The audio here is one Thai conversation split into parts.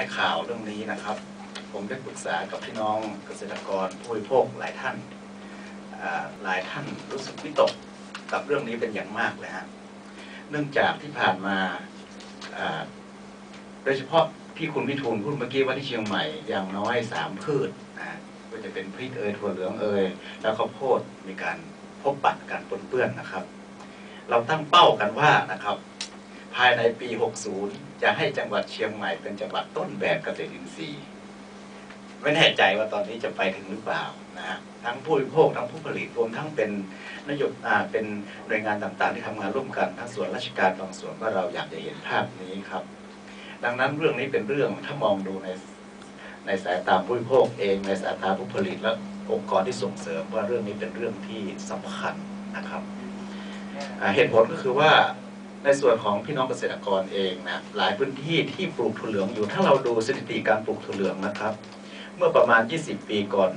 ในข่าวเรื่องนี้นะครับ ผมได้ปรึกษากับพี่น้องเกษตรกรผู้บริโภคหลายท่าน หลายท่านรู้สึกวิตกกับเรื่องนี้เป็นอย่างมากเลยฮะ เนื่องจากที่ผ่านมา โดยเฉพาะที่คุณพิทูลพูดเมื่อกี้ว่าที่เชียงใหม่อย่างน้อยสามพืชนะฮะก็จะเป็นพริกเอยถั่วเหลืองเอยแล้วข้าวโพดมีการพบปัดการปนเปื้อนนะครับ เราตั้งเป้ากันว่านะครับ ภายในปี 60 จะให้จังหวัดเชียงใหม่เป็นจังหวัดต้นแบบเกษตรอินทรีย์ ไม่แน่ใจว่าตอนนี้จะไปถึงหรือเปล่านะฮะทั้งผู้บริโภคทั้งผู้ผลิตรวมทั้งเป็นนโยบอ่าเป็นหน่วยงานต่างๆ ที่ทำงานร่วมกันทั้งส่วนราชการบางส่วนว่าเราอยากจะเห็นภาพนี้ครับ ดังนั้นเรื่องนี้เป็นเรื่องถ้ามองดูในในสายตาผู้บริโภคเอง ในสายตาผู้ผลิตและองค์กรที่ส่งเสริมว่าเรื่องนี้เป็นเรื่องที่สำคัญนะครับเหตุผลก็คือว่า ในส่วนของพี่น้องเกษตรกรเองนะหลายพื้นที่ที่ปลูกถั่วเหลืองอยู่ ถ้าเราดูสถิติการปลูกถั่วเหลืองนะครับ เมื่อประมาณ 20 ปีก่อน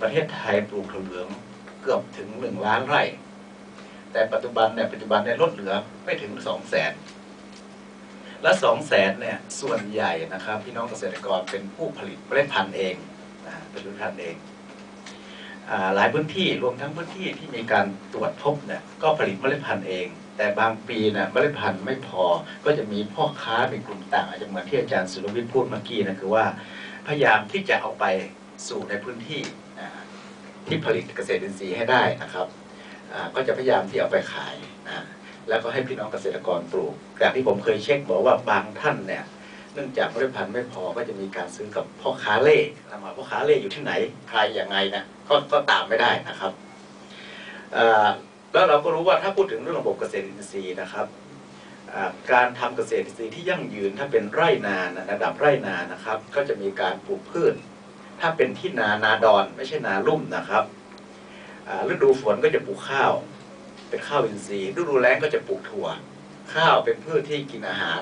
ประเทศไทยปลูกถั่วเหลืองเกือบถึง 1 ล้านไร่ แต่ปัจจุบันเนี่ยปัจจุบันเนี่ยลดเหลือไม่ถึง 2 0 0แสนและ2 0 0แสนเนี่ยส่วนใหญ่นะครับ พี่น้องเกษตรกรเป็นผู้ผลิตเมล็ดพันธุ์เองนะเป็นผู้ผลิตพันธุ์เอง หลายพื้นที่รวมทั้งพื้นที่ที่มีการตรวจพบเนี่ยก็ผลิตเมล็ดพันธุ์เอง แต่บางปีเนี่ยเมล็ดพันธุ์ไม่พอก็จะมีพ่อค้าเป็นกลุ่มต่างอาจจะเหมือนที่อาจารย์สุรวิทย์พูดเมื่อกี้นะคือว่า พยายามที่จะเอาไปสู่ในพื้นที่ที่ผลิตเกษตรอินทรีย์ให้ได้นะครับก็จะพยายามที่เอาไปขายนะแล้วก็ให้พี่น้องเกษตรกรปลูกแต่ที่ผมเคยเช็คบอกว่าบางท่านเนี่ยเนื่องจากเมล็ดพันธุ์ไม่พอก็จะมีการซื้อกับพ่อค้าเล่ถามว่าพ่อค้าเล่อยู่ที่ไหนใครอยังไงนะ ก็ก็ตามไม่ได้นะครับแล้วเราก็รู้ว่าถ้าพูดถึงเรื่องระบบเกษตรอินทรีย์นะครับการทำเกษตรอินทรีย์ที่ยั่งยืนถ้าเป็นไร่นานระดับไร่นานะครับ ก็จะมีการปลูกพืช ถ้าเป็นที่นานาดอนไม่ใช่นาลุ่มนะครับฤดูฝนก็จะปลูกข้าว เป็นข้าวอินทรีย์ฤดูแล้งก็จะปลูกถั่ว ข้าวเป็นพืชที่กินอาหาร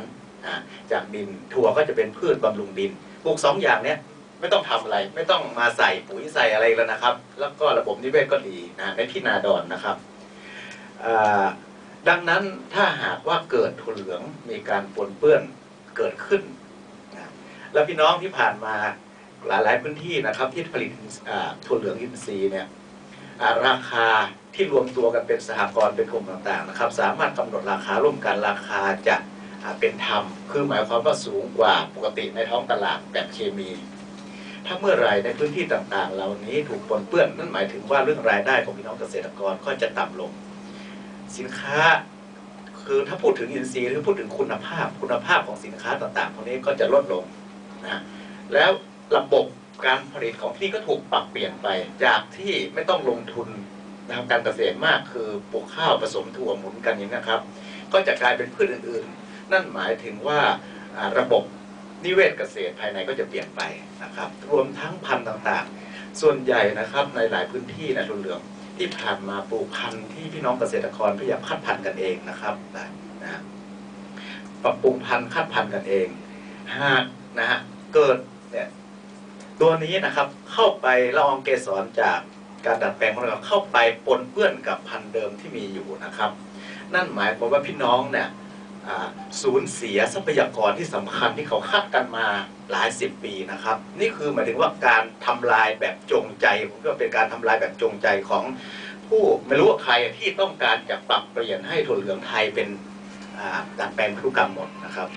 จากดินถั่วก็จะเป็นพืชบำรุงดินปลูกสองอย่างเนี้ย ไม่ต้องทำอะไร ไม่ต้องมาใส่ปุ๋ยใส่อะไรแล้วนะครับ แล้วก็ระบบนิเวศก็ดีนะในที่นาดอนนะครับดังนั้นถ้าหากว่าเกิดถั่วเหลืองมีการปนเปื้อนเกิดขึ้นนะแล้วพี่น้องที่ผ่านมาหลายๆพื้นที่นะครับ ที่ผลิตอ่าถั่วเหลืองอินทรีย์เนี่ยราคาที่รวมตัวกันเป็นสหกรณ์เป็นกลุ่มต่างๆนะครับ สามารถกำหนดราคาร่วมกันราคาจะเป็นธรรม คือหมายความว่าสูงกว่าปกติในท้องตลาดแบบเคมี ถ้าเมื่อไรในพื้นที่ต่างๆ เหล่านี้ถูกปนเปื้อนนั่นหมายถึงว่าเรื่องรายได้ของพี่น้องเกษตรกรก็จะต่ำลง สินค้าคือถ้าพูดถึงอินทรีย์หรือพูดถึงคุณภาพคุณภาพของสินค้าต่างๆพวกนี้ก็จะลดลงนะแล้วระบบการผลิตของที่ก็ถูกปรับเปลี่ยนไป จากที่ไม่ต้องลงทุนทางการเกษตรมากคือปลูกข้าวผสมถั่วหมุนกันอย่างนี้นะครับ ก็จะกลายเป็นพืชอื่นๆ นั่นหมายถึงว่าระบบ นิเวศเกษตรภายในก็จะเปลี่ยนไปนะครับ รวมทั้งพันธุ์ต่างๆ ส่วนใหญ่นะครับในหลายพื้นที่นะทุนเหลืองที่ผ่านมาปลูกพันธุ์ที่พี่น้องเกษตรกรพยายามคัดพันธุ์กันเองนะครับนะนะปรับปรุงพันธุ์คัดพันธุ์กันเองหากนะฮะเกิดเนี่ยตัวนี้นะครับเข้าไปละอองเกสรจากการดัดแปลงของเราเข้าไปปนเปื้อนกับพันธุ์เดิมที่มีอยู่นะครับ นั่นหมายความว่าพี่น้องเนี่ย สูญเสียทรัพยากรที่สำคัญที่เขาคาดกันมาหลายสิบปีนะครับ นี่คือหมายถึงว่าการทำลายแบบจงใจผมก็เป็นการทำลายแบบจงใจของผู้ไม่รู้ว่าใครที่ต้องการจะปรับเปลี่ยนให้ถั่วเหลืองไทยเป็นดัดแปลงพันธุกรรมหมดนะครับ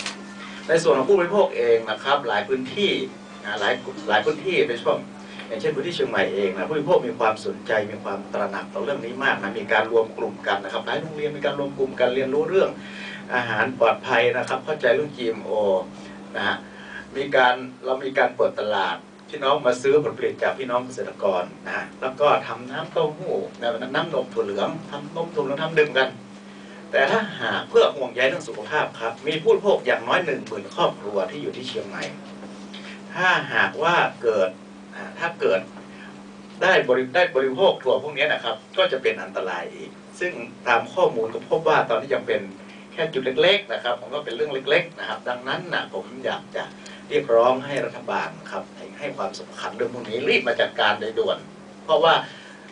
ในส่วนของผู้บริโภคเองนะครับ หลายพื้นที่หลายหลายพื้นที่โดยเฉพาะอย่างเช่นพื้นที่เชียงใหม่เองนะผู้บริโภคมีความสนใจมีความตระหนักต่อเรื่องนี้มากนะมีการรวมกลุ่มกันนะครับหลายโรงเรียนมีการรวมกลุ่มกันเรียนรู้เรื่อง อาหารปลอดภัยนะครับ เข้าใจเรื่อง GMO นะฮะมีการเรามีการเปิดตลาดพี่น้องมาซื้อผลผลิตจากพี่น้องเกษตรกรนะ แล้วก็ทำน้ำเต้าหู้น้ำนมถั่วเหลืองทำนมถั่วเหลืองทำดื่มกัน แต่ถ้าหากเพื่อห่วงใยเรื่องสุขภาพครับ มีผู้บริโภคอย่างน้อยหนึ่งหมื่นครอบครัวที่อยู่ที่เชียงใหม่ ถ้าหากว่าเกิดถ้าเกิดได้บริได้บริโภคถั่วพวกนี้นะครับ ก็จะเป็นอันตรายอีก ซึ่งตามข้อมูลก็พบว่าตอนนี้ยังเป็น แค่จุดเล็ก ๆ นะครับผมก็เป็นเรื่องเล็ก ๆ นะครับ ดังนั้นนะผมอยากจะเรียกร้องให้รัฐบาลครับให้ให้ความสำคัญเรื่องพวกนี้รีบมาจัดการโดยด่วน เพราะว่า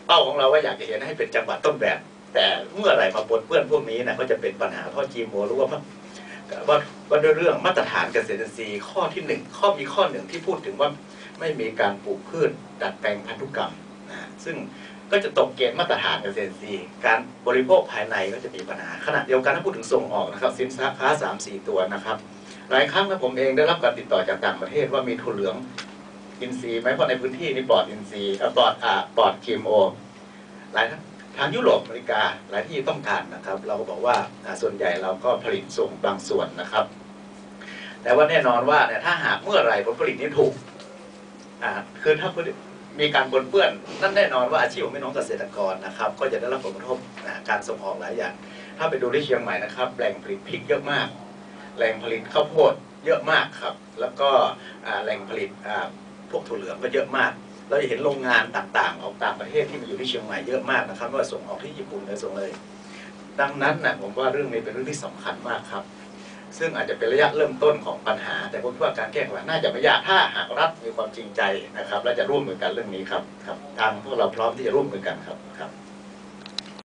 เป้าของเราว่าอยากจะเห็นให้เป็นจังหวัดต้นแบบ แต่เมื่อไหร่มาปนเปื้อนพวกนี้นะก็จะเป็นปัญหาเพราะจีโมรู้ว่าว่าว่าด้วยเรื่องมาตรฐานเกษตรอินทรีย์ข้อที่หนึ่งข้อมีข้อหนึ่งที่พูดถึงว่าไม่มีการปลูกพืชดัดแปลงพันธุกรรมนะซึ่ง ก็จะตกเกณฑ์มาตรฐานเกษตรอินทรีการบริโภคภายในก็จะมีปัญหาขณะเดียวกันถ้าพูดถึงส่งออกนะครับสินค้าสามสี่ตัวนะครับ หลายครั้งนะผมเองได้รับการติดต่อจากต่างประเทศว่ามีถั่วเหลืองอินทรีย์ไหมเพราะในพื้นที่นี่ปลอดอินทรีย์เอ่อปลอดอ่าปลอด GMO หลายท่านทางยุโรปอเมริกาหลายที่ต้องการนะครับ เราก็บอกว่าส่วนใหญ่เราก็ผลิตส่งบางส่วนนะครับ แต่ว่าแน่นอนว่าเนี่ยถ้าหากเมื่อไหร่ผลผลิตนี้ถูกอ่าคือถ้าผลิต มีการปนเปื้อนนั่นแน่นอนว่าอาชีพของพี่น้องเกษตรกรนะครับ ก็จะได้รับผลกระทบการส่งออกหลายอย่าง ถ้าไปดูที่เชียงใหม่นะครับแหล่งผลิตพริกเยอะมาก แหล่งผลิตข้าวโพดเยอะมากครับ แล้วก็แหล่งผลิตพวกถั่วเหลืองก็เยอะมากเราจะเห็นโรงงานต่างๆ ออกต่างประเทศที่มาอยู่ที่เชียงใหม่เยอะมากนะครับว่าส่งออกที่ญี่ปุ่นหรือส่งเลย ดังนั้นนะผมว่าเรื่องนี้เป็นเรื่องที่สำคัญมากครับ ซึ่งอาจจะเป็นระยะเริ่มต้นของปัญหา แต่ผมคิดว่าการแก้ไขปัญหาน่าจะไม่ยากถ้าหากรัฐมีความจริงใจนะครับ และจะร่วมมือกันเรื่องนี้ครับครับทางพวกเราพร้อมที่จะร่วมมือกันครับครับ